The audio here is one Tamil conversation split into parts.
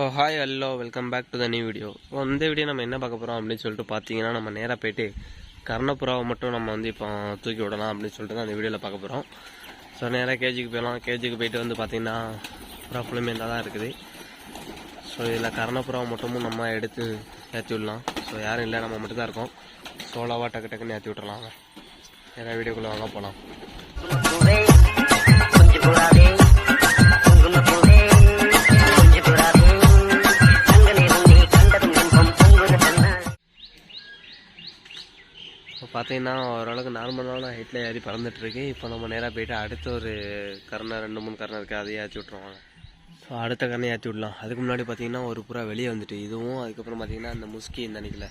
O hi hello welcome back to the new video இந்த வீடியோ நம்ம என்ன பார்க்க போகிறோம் அப்படின்னு சொல்லிட்டு பார்த்தீங்கன்னா நம்ம நேராக போயிட்டு கர்ணப்புறாவை மட்டும் நம்ம வந்து இப்போ தூக்கி விடலாம் அப்படின்னு சொல்லிட்டு தான் அந்த வீடியோவில் பார்க்க போகிறோம் ஸோ நேராக கேஜிக்கு போயிடலாம். கேஜிக்கு போயிட்டு வந்து பார்த்தீங்கன்னா புறா ஃபுல்லுமே தான் இருக்குது. ஸோ இதில் கர்ணப்புறாவை மட்டும் நம்ம எடுத்து ஏற்றி விடலாம். ஸோ யாரும் இல்லை நம்ம மட்டும்தான் இருக்கோம். சோலாவாக டக்கு டக்குன்னு ஏற்றி விட்டுறலாம். நேராக வீடியோக்குள்ளே வாங்க போகலாம் பார்த்தீங்கன்னா ஓரளவுக்கு நார்மலான ஹைட்டில் ஏறி பறந்துட்டுருக்கு. இப்போ நம்ம நேராக போயிட்டு அடுத்த ஒரு கரணை ரெண்டு மூணு கரணை இருக்குது அதையே ஏற்றி விட்ருவாங்க ஸோ அடுத்த கரணை ஏற்றி விடலாம். அதுக்கு முன்னாடி பார்த்தீங்கன்னா ஒரு புறா வெளியே வந்துட்டு இதுவும் அதுக்கப்புறம் பார்த்தீங்கன்னா அந்த முஸ்கி நினைக்கல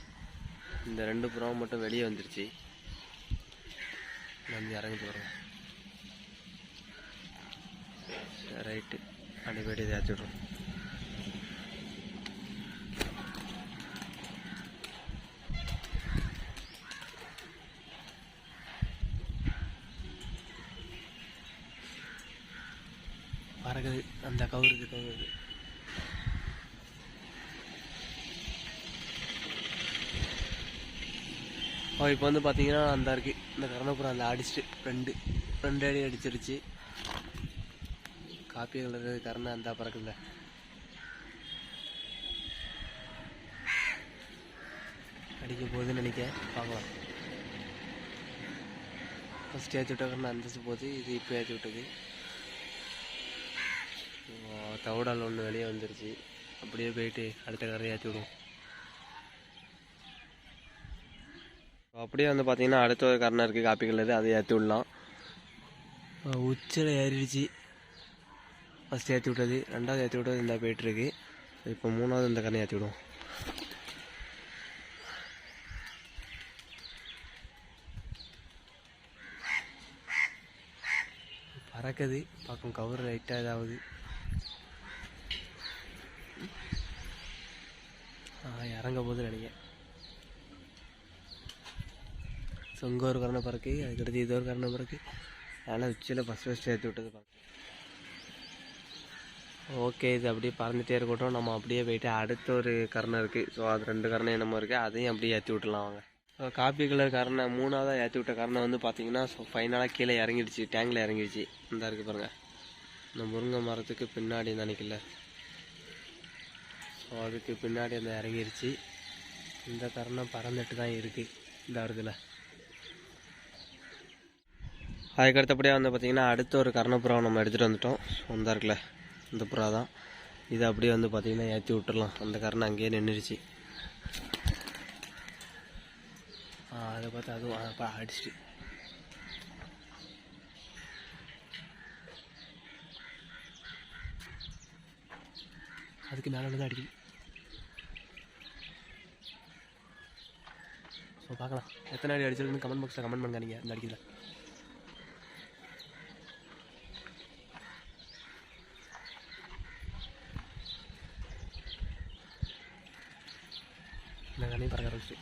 இந்த ரெண்டு புறாவும் மட்டும் வெளியே வந்துருச்சு. வந்து இறங்கிட்டு வரோம் ரைட்டு அப்படி போயிட்டு இதை ஏற்றி விட்றோம் பறக்குது அந்த கவுருக்கு கவுருக்கு. ஓ இப்போ வந்து பார்த்தீங்கன்னா அந்த இருக்கு இந்த கரணப்புறம் அந்த அடிச்சுட்டு ரெண்டு ரெண்டு அடி அடிச்சிருச்சு. காப்பி கலர் கரணை அந்த பறக்குல அடிக்க போகுதுன்னு நினைக்க பார்க்கலாம். ஃபஸ்ட் ஏற்றி விட்ட கரணை அந்தச்சு போகுது. இது இப்போ ஏற்றி விட்டது. தவடால் ஒன்று வெளியே வந்துருச்சு. அப்படியே போயிட்டு அடுத்த கரையை ஏற்றி விடுவோம். அப்படியே வந்து பார்த்தீங்கன்னா அடுத்த ஒரு கரணம் இருக்குது காப்பி கலர் அதை ஏற்றி விடலாம். உச்சில் ஏறிடுச்சு. ஃபஸ்ட் ஏற்றி விட்டது. ரெண்டாவது ஏற்றி விட்டது. இந்த போயிட்டுருக்கு இப்போ மூணாவது இந்த கரணை ஏற்றி விடுவோம். பறக்குது. பார்க்கும் கவர் லைட்டாக இதாகுது இறங்க போது நினைக்கிறேன். ஸோ இங்கே ஒரு கரணை பிறக்கு அதுக்கடுத்து இது ஒரு கரணை பிறக்கு. அதனால் உச்சியில் ஃபஸ்ட் ஃபஸ்ட் ஏற்றி விட்டது பார்க்க ஓகே இது அப்படியே பறந்துகிட்டே இருக்கட்டும். நம்ம அப்படியே போயிட்டு அடுத்த ஒரு கரணை இருக்குது ஸோ அது ரெண்டு கரணை என்னமோ இருக்குது அதையும் அப்படியே ஏற்றி விட்டுலாம் வாங்க. ஸோ காப்பி கலர் கரணை மூணாவதாக ஏற்றி விட்ட கரணை வந்து பார்த்தீங்கன்னா ஸோ ஃபைனலாக கீழே இறங்கிடுச்சு. டேங்கில் இறங்கிடுச்சு. இந்த இருக்குது பாருங்கள் இந்த முருங்கை மரத்துக்கு பின்னாடி நினைக்கல ஸோ அதுக்கு பின்னாடி அந்த இறங்கிருச்சு. இந்த கரணம் பறந்துட்டு தான் இருக்குது இந்த இடத்துல அதுக்கு அடுத்தபடியாக வந்து பார்த்திங்கன்னா அடுத்த ஒரு கர்ணப்புறம் நம்ம எடுத்துகிட்டு வந்துட்டோம். ஸோ இருக்குல்ல இந்த புறா தான். இதை அப்படியே வந்து பார்த்திங்கன்னா ஏற்றி விட்டுடலாம் அந்த கரணம் அங்கேயே நின்றுடுச்சு அதை பார்த்து அதுவும் அப்போ அடிச்சிட்டு. அதுக்கு மேலே தான் அடிக்குது. ஸோ பார்க்கலாம் எத்தனை அடி அடிச்சிருக்குன்னு கமெண்ட் பாக்ஸில் கமெண்ட் பண்ணுங்க நீங்கள் இந்த அடிக்கல இந்த கண்ணையும் பறக்க ஆரம்பிச்சு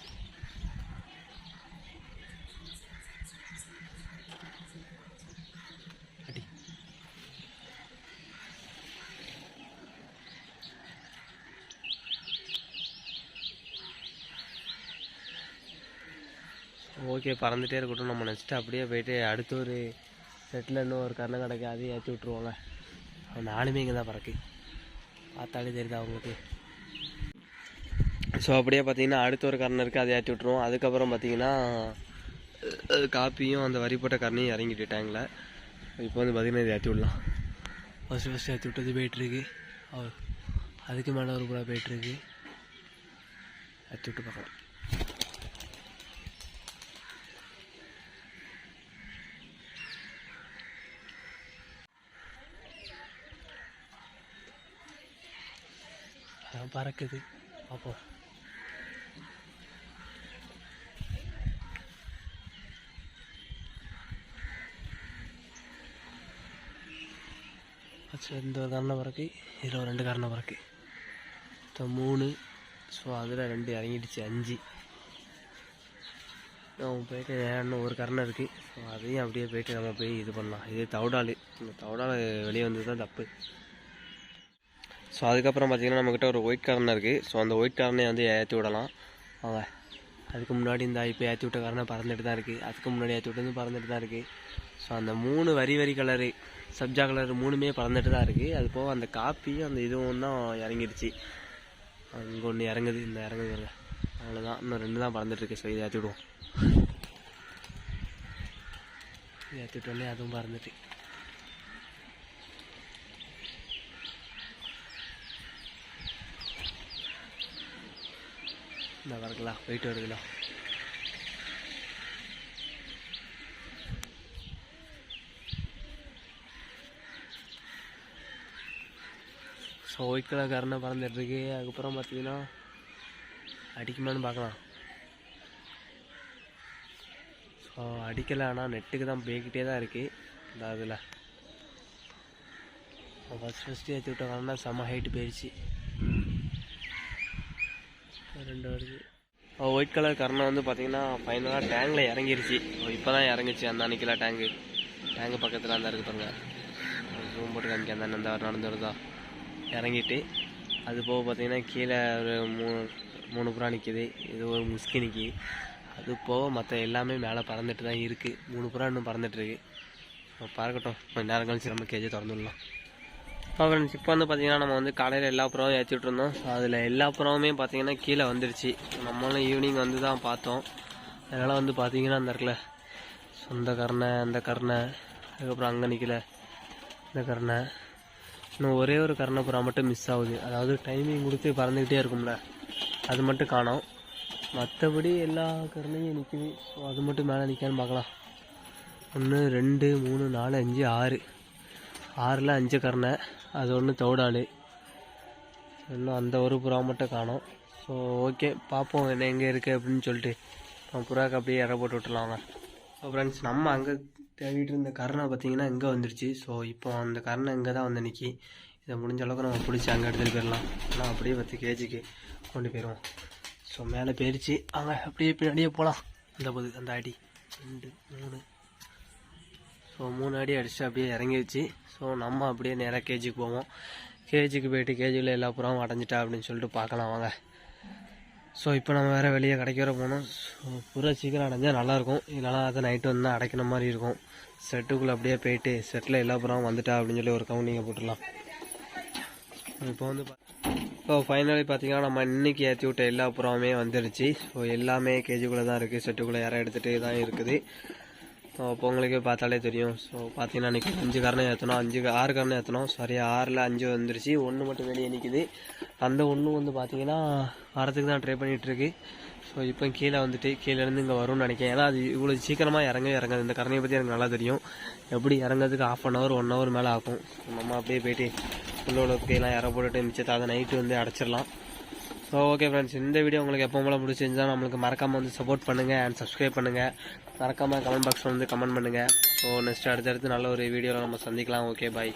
வாழ்க்கையை பறந்துட்டே இருக்கட்டும். நம்ம நெக்ஸ்ட்டு அப்படியே போயிட்டு அடுத்த ஒரு செட்டில் இன்னும் ஒரு கரணம் கிடக்கு அதையும் ஏற்றி விட்ருவாங்க நானுமே இங்கே தான் பறக்கு பார்த்தாலே தெரியுது அவங்களுக்கு ஸோ அப்படியே பார்த்தீங்கன்னா அடுத்த ஒரு கரணம் இருக்குது அதை ஏற்றி விட்ருவோம் அதுக்கப்புறம் பார்த்தீங்கன்னா காப்பியும் அந்த வரிப்பட்ட போட்ட கரணையும் இறங்கிட்டு டேங்கில் இப்போ வந்து பார்த்திங்கன்னா இதை ஏற்றி விடலாம். ஃபஸ்ட்டு ஃபஸ்ட்டு ஏற்றி விட்டது போயிட்டுருக்கு அதுக்கு மேலே ஒரு கூட போயிட்டுருக்கு ஏற்றி விட்டு பார்க்கலாம். அதான் பறக்குது. பார்ப்போம் ஃபஸ்ட்டு இந்த ஒரு கரணை பறக்கு இதில் ஒரு ரெண்டு கரணம் பறக்கு. இப்போ மூணு. ஸோ அதில் ரெண்டு இறங்கிடுச்சு அஞ்சு. நம்ம போயிட்டு இன்னும் ஒரு கரணம் இருக்குது ஸோ அதையும் அப்படியே போயிட்டு நம்ம போய் இது பண்ணலாம். இது தவிடால். இந்த தவிடால் வெளியே வந்தது தான் தப்பு. ஸோ அதுக்கப்புறம் பார்த்திங்கன்னா நம்மக்கிட்ட ஒரு ஒயிட் கார்னர் இருக்குது ஸோ அந்த ஒயிட் கார்னே வந்து ஏற்றி விடலாம். அவங்க அதுக்கு முன்னாடி இந்த இப்போ ஏற்றி விட்ட காரணம் பறந்துட்டு தான் இருக்குது அதுக்கு முன்னாடி ஏற்றி விட்டது பறந்துட்டு தான் இருக்குது ஸோ அந்த மூணு வரி வரி கலரு சப்ஜா கலர் மூணுமே பறந்துட்டு தான் இருக்குது அது போக அந்த காப்பியும் அந்த இதுவும் தான் இறங்கிடுச்சு. அங்கே ஒன்று இறங்குது. இந்த இறங்குது அவ்வளோதான் இன்னும் ரெண்டு தான் பறந்துட்டுருக்கு ஸோ இதை ஏற்றி விடுவோம். ஏற்றி விட்டோன்னே அதுவும் பறந்துட்டு. இந்த வரக்கலாம் போயிட்டு வருதுல ஸோ ஒயிட் கலர் கரணை பறந்துட்டுருக்கு அதுக்கப்புறம் பார்த்தீங்கன்னா அடிக்குமான்னு பார்க்கலாம் ஸோ அடிக்கலை ஆனால் நெட்டுக்கு தான் போய்கிட்டே தான் இருக்குது இந்த அதில். ஃபஸ்ட் ஃபஸ்ட்டு ஏற்றி விட்ட கரண்டா செம்ம ஹைட்டு போயிடுச்சு ரெண்டு வருது. ஒயிட் கலர் கரணை வந்து பார்த்தீங்கன்னா ஃபைனலாக டேங்கில் இறங்கிருச்சு. இப்போ தான் இறங்குச்சு அந்த அன்னைக்கில் டேங்கு டேங்கு பக்கத்தில் அந்த இருக்கு பாருங்க. ரூம் போட்டு காமிக்க அந்த அந்த நடந்து வருதா? இறங்கிட்டு அது போக பார்த்தீங்கன்னா கீழே ஒரு மூணு மூணு புறா நிற்கிது இது ஒரு முஸ்கி நிற்கி அது போக மற்ற எல்லாமே மேலே பறந்துட்டு தான் இருக்குது மூணு புறா இன்னும் பறந்துட்டுருக்கு. பறக்கட்டும். கொஞ்சம் நேரம் கழிச்சு நம்ம கேஜி திறந்துடலாம். விடலாம் இப்போ வந்து பார்த்தீங்கன்னா நம்ம வந்து காலையில் எல்லா புறாவும் ஏற்றிட்ருந்தோம் ஸோ அதில் எல்லா புறாவுமே பார்த்தீங்கன்னா கீழே வந்துருச்சு. நம்மளும் ஈவினிங் வந்து தான் பார்த்தோம். அதனால் வந்து பார்த்தீங்கன்னா அந்த இடத்துல சொந்த கருணை அந்த கருணை அதுக்கப்புறம் அங்கே நிற்கல இந்த கருணை. இன்னும் ஒரே ஒரு கருணை புறா மட்டும் மிஸ் ஆகுது. அதாவது டைமிங் கொடுத்து பறந்துக்கிட்டே இருக்கும்ல. அது மட்டும் காணோம். மற்றபடி எல்லா கருணையும் நிற்குது ஸோ அது மட்டும் மேலே நிற்கான்னு பார்க்கலாம். ஒன்று ரெண்டு மூணு நாலு அஞ்சு ஆறு. ஆறில் அஞ்சு கருணை அது ஒன்று தௌடாலு. இன்னும் அந்த ஒரு புறா மட்டும் காணும். ஸோ ஓகே பார்ப்போம் என்ன எங்கே இருக்குது அப்படின்னு சொல்லிட்டு. நம்ம புறாக்கு அப்படியே இற போட்டு விட்டுலாம் ஸோ ஃப்ரெண்ட்ஸ் நம்ம அங்கே தேடிட்டு இருந்த கருணை பார்த்தீங்கன்னா இங்கே வந்துருச்சு. ஸோ இப்போ அந்த கரணை இங்கே தான் வந்து நிற்கி இதை முடிஞ்ச அளவுக்கு நம்ம பிடிச்சி அங்கே எடுத்துகிட்டு போயிடலாம். ஆனால் அப்படியே பத்து கேஜிக்கு கொண்டு போயிடுவோம் ஸோ மேலே போயிடுச்சு அங்கே அப்படியே பின்னாடியே போகலாம் அந்த போது அந்த அடி. ரெண்டு மூணு ஸோ மூணு அடி அடிச்சுட்டு அப்படியே இறங்கிடுச்சு ஸோ நம்ம அப்படியே நேராக கேஜிக்கு போவோம். கேஜிக்கு போயிட்டு கேஜியில் எல்லா புறாவும் அடைஞ்சிட்டா அப்படின்னு சொல்லிட்டு பார்க்கலாம் வாங்க. ஸோ இப்போ நம்ம வேறு வெளியே கடைக்கு வர போகணும். ஸோ புறா சீக்கிரம் அடைஞ்சால் நல்லாயிருக்கும் இல்லைனா அது நைட்டு வந்து அடைக்கிற மாதிரி இருக்கும். செட்டுக்குள்ளே அப்படியே போயிட்டு செட்டில் எல்லா புறாவும் வந்துட்டா அப்படின்னு சொல்லி ஒரு கவுண்டிங்கை போட்டுடலாம். இப்போ வந்து பா- இப்போ ஃபைனலி பார்த்தீங்கன்னா நம்ம இன்னைக்கு ஏற்றி விட்ட எல்லா புறாவுமே வந்துடுச்சு ஸோ எல்லாமே கேஜிக்குள்ளே தான் இருக்குது செட்டுக்குள்ளே யாரை எடுத்துகிட்டே தான் இருக்குது. ஸோ உங்களுக்கே பார்த்தாலே தெரியும். ஸோ பார்த்தீங்கன்னா இன்றைக்கி அஞ்சு காரணம் ஏற்றணும் அஞ்சு ஆறு காரணம் ஏற்றணும் சாரி ஆறில் அஞ்சு வந்துருச்சு. ஒன்று மட்டும் வெளியே நிற்கிது அந்த ஒன்று வந்து பார்த்தீங்கன்னா வரத்துக்கு தான் ட்ரை பண்ணிகிட்ருக்கு ஸோ இப்போ கீழே வந்துட்டு கீழேருந்து இங்கே வரும்னு நினைக்கிறேன். ஏன்னா அது இவ்வளோ சீக்கிரமாக இறங்கவே இறங்காது. இந்த கரணையை பற்றி எனக்கு நல்லா தெரியும். எப்படி இறங்குறதுக்கு half an hour one hour மேலே ஆகும். நம்ம அப்படியே போயிட்டு உள்ளோட கையெல்லாம் இற போட்டுட்டு மிச்சத்தை அதை நைட்டு வந்து அடைச்சிடலாம். ஸோ ஓகே ஃப்ரெண்ட்ஸ் இந்த வீடியோ உங்களுக்கு எப்போ போல பிடிச்சிருந்தா நம்மளுக்கு மறக்காமல் வந்து சப்போர்ட் பண்ணுங்கள் அண்ட் சப்ஸ்கிரைப் பண்ணுங்கள் மறக்காமல் கமெண்ட் பாக்ஸில் வந்து கமெண்ட் பண்ணுங்கள் ஸோ நெக்ஸ்ட் அடுத்தடுத்து நல்ல ஒரு வீடியோவில் நம்ம சந்திக்கலாம். Okay bye